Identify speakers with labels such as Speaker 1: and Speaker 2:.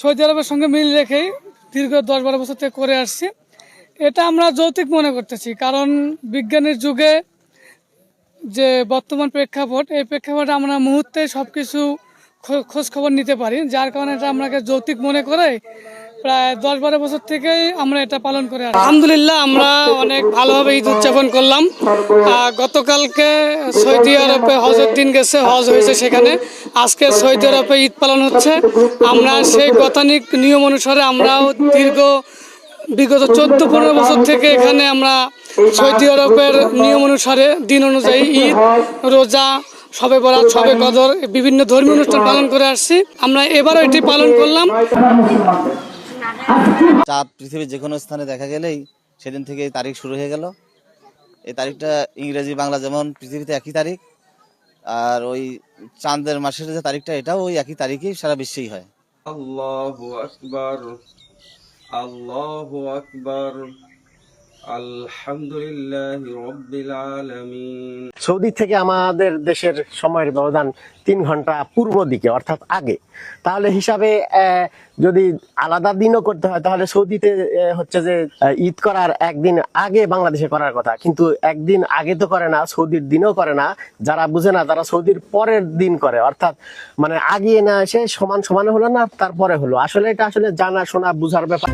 Speaker 1: Saudi আরবের সঙ্গে মিল রেখেই দীর্ঘ দশ বারো বছর থেকে করে আসছি। এটা আমরা যৌতিক মনে করতেছি, কারণ বিজ্ঞানের যুগে যে বর্তমান প্রেক্ষাপট, এই প্রেক্ষাপটে আমরা মুহূর্তে সব কিছু খোঁজ খবর নিতে পারি, যার কারণে এটা আমাকে যৌতিক মনে করে প্রায় দশ বারো বছর থেকেই আমরা এটা পালন করে। আলহামদুলিল্লাহ, আমরা অনেক ভালোভাবে ঈদ উদযাপন করলাম। গতকালকে সৌদি আরবে হজের দিন গেছে, হজ হয়েছে সেখানে। আজকে সৌদি আরবে ঈদ পালন হচ্ছে। আমরা সেই গতানিক নিয়ম অনুসারে আমরাও দীর্ঘ, বিগত চোদ্দ পনেরো বছর থেকে এখানে আমরা সৌদি আরবের নিয়ম অনুসারে দিন অনুযায়ী ঈদ, রোজা সবে বরাত সবে কদর, বিভিন্ন ধর্মীয় অনুষ্ঠান পালন করে আসছি। আমরা এবারও এটি পালন করলাম।
Speaker 2: চাঁদ পৃথিবীর যে কোনো স্থানে দেখা গেলেই সেদিন থেকে তারিখ শুরু হয়ে গেল। এই তারিখটা ইংরেজি, বাংলা যেমন পৃথিবীতে একই তারিখ, আর ওই চাঁদের মাসের যে তারিখটা, এটাও ওই একই তারিখেই সারা বিশ্বেই হয়।
Speaker 3: আল্লাহ আকবর আল্লাহ আকবর।
Speaker 4: সৌদি থেকে আমাদের দেশের সময়ের ব্যবধান তিন ঘণ্টা পূর্ব দিকে, অর্থাৎ আগে। তাহলে হিসাবে যদি আলাদা দিনও করতে হয়, তাহলে সৌদিতে হচ্ছে যে ঈদ করার একদিন আগে বাংলাদেশে করার কথা। কিন্তু একদিন আগে তো করে না, সৌদির দিনও করে না। যারা বুঝে না, তারা সৌদির পরের দিন করে। অর্থাৎ মানে আগিয়ে না এসে সমান সমান হলো না, তারপরে হলো। আসলে এটা আসলে জানা, শোনা, বুঝার ব্যাপার।